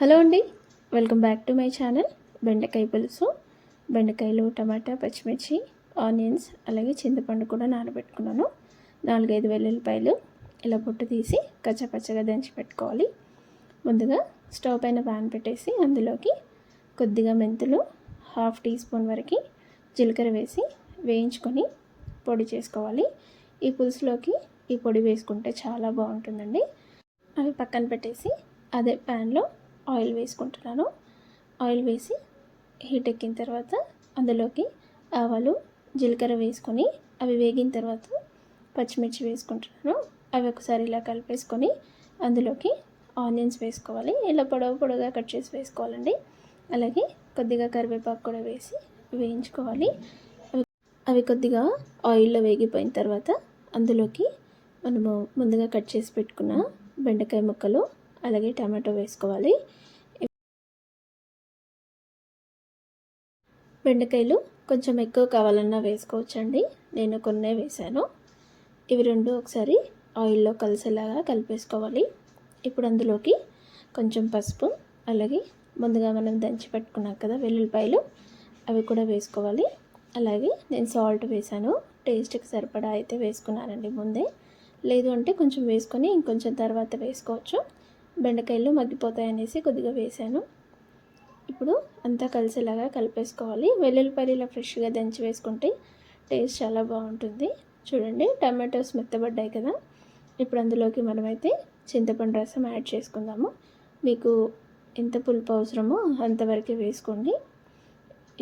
Hello అండి. Welcome back to my channel బెండకాయ పులుసు. బెండకాయలు టమాటా పచ్చిమిర్చి ఆనియన్స్ అలాగే చింతపండు కూడా నానబెట్టుకున్నాను. నాలుగైదు వెల్లుల్లిపాయలు ఇలా పొట్టు తీసి కచ్చపచ్చగా దంచి పెట్టుకోవాలి. ముందుగా స్టవ్ పైన పాన్ పెట్టేసి అందులోకి కొద్దిగా మెంతులు హాఫ్ టీ స్పూన్ వరకు జీలకర్ర వేసి వేయించుకొని పొడి చేసుకోవాలి. ఈ పులుసులోకి ఈ పొడి వేసుకుంటే చాలా బాగుంటుందండి. అవి పక్కన పెట్టేసి అదే ప్యాన్లో ఆయిల్ వేసుకుంటున్నాను. ఆయిల్ వేసి హీట్ ఎక్కిన తర్వాత అందులోకి ఆవాలు జీలకర్ర వేసుకొని అవి వేగిన తర్వాత పచ్చిమిర్చి వేసుకుంటున్నాను. అవి ఒకసారి ఇలా కలిపేసుకొని అందులోకి ఆనియన్స్ వేసుకోవాలి. ఇలా పొడవు పొడవుగా కట్ చేసి వేసుకోవాలండి. అలాగే కొద్దిగా కరివేపాకు కూడా వేసి వేయించుకోవాలి. అవి అవి కొద్దిగా ఆయిల్లో వేగిపోయిన తర్వాత అందులోకి మనము ముందుగా కట్ చేసి పెట్టుకున్న బెండకాయ ముక్కలు అలాగే టమాటో వేసుకోవాలి. బెండకాయలు కొంచెం ఎక్కువ కావాలన్నా వేసుకోవచ్చండి. నేను కొన్నే వేశాను. ఇవి రెండు ఒకసారి ఆయిల్లో కలిసేలాగా కలిపేసుకోవాలి. ఇప్పుడు అందులోకి కొంచెం పసుపు అలాగే ముందుగా మనం దంచి పెట్టుకున్నాం కదా వెల్లుల్లిపాయలు అవి కూడా వేసుకోవాలి. అలాగే నేను సాల్ట్ వేసాను టేస్ట్కి సరిపడా అయితే వేసుకున్నానండి ముందే. లేదు అంటే కొంచెం వేసుకొని ఇంకొంచెం తర్వాత వేసుకోవచ్చు. బెండకాయలు మగ్గిపోతాయి అనేసి కొద్దిగా వేసాను ఇప్పుడు అంతా కలిసేలాగా కలిపేసుకోవాలి. వెల్లుల్లిపాయలు ఇలా ఫ్రెష్గా దంచి వేసుకుంటే టేస్ట్ చాలా బాగుంటుంది. చూడండి టమాటోస్ మెత్తబడ్డాయి కదా. ఇప్పుడు అందులోకి మనమైతే చింతపండు రసం యాడ్ చేసుకుందాము. మీకు ఎంత పులుపు అవసరమో అంతవరకే వేసుకోండి.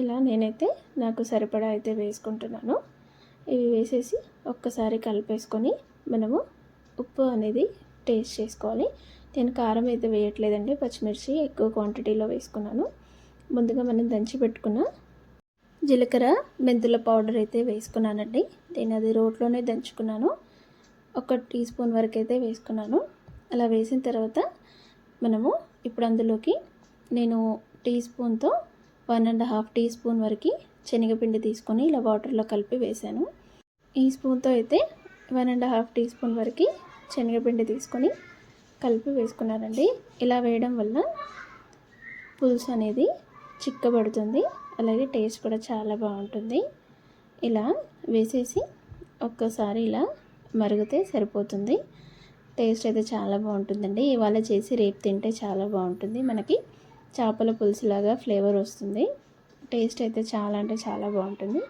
ఇలా నేనైతే నాకు సరిపడా అయితే వేసుకుంటున్నాను. ఇవి వేసేసి ఒక్కసారి కలిపేసుకొని మనము ఉప్పు అనేది టేస్ట్ చేసుకోవాలి. నేను కారం అయితే వేయట్లేదండి పచ్చిమిర్చి ఎక్కువ క్వాంటిటీలో వేసుకున్నాను. ముందుగా మనం దంచి పెట్టుకున్న జీలకర్ర మెంతుల పౌడర్ అయితే వేసుకున్నానండి. నేను అది రోట్లోనే దంచుకున్నాను. ఒక టీ స్పూన్ వరకు అయితే వేసుకున్నాను. అలా వేసిన తర్వాత మనము ఇప్పుడు అందులోకి నేను టీ స్పూన్తో one and half teaspoon వరకు శనగపిండి తీసుకొని ఇలా వాటర్లో కలిపి వేసాను ఈ స్పూన్తో అయితే one and half teaspoon వరకు శనగపిండి తీసుకొని కలిపి వేసుకున్నారండి. ఇలా వేయడం వల్ల పులుసు అనేది చిక్కబడుతుంది. అలాగే టేస్ట్ కూడా చాలా బాగుంటుంది. ఇలా వేసేసి ఒక్కసారి ఇలా మరిగితే సరిపోతుంది. టేస్ట్ అయితే చాలా బాగుంటుందండి. ఇవాళ చేసి రేపు తింటే చాలా బాగుంటుంది. మనకి చేపల పులుసులాగా ఫ్లేవర్ వస్తుంది. టేస్ట్ అయితే చాలా అంటే చాలా బాగుంటుంది.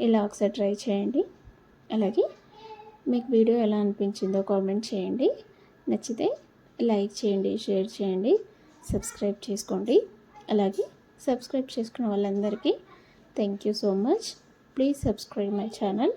ఇలా ఒకసారి ట్రై చేయండి. అలాగే మీకు వీడియో ఎలా అనిపించిందో కామెంట్ చేయండి. నచ్చితే లైక్ చేయండి షేర్ చేయండి సబ్స్క్రైబ్ చేసుకోండి. అలాగే సబ్స్క్రైబ్ చేసుకున్న వాళ్ళందరికీ thank you so much. Please subscribe my channel.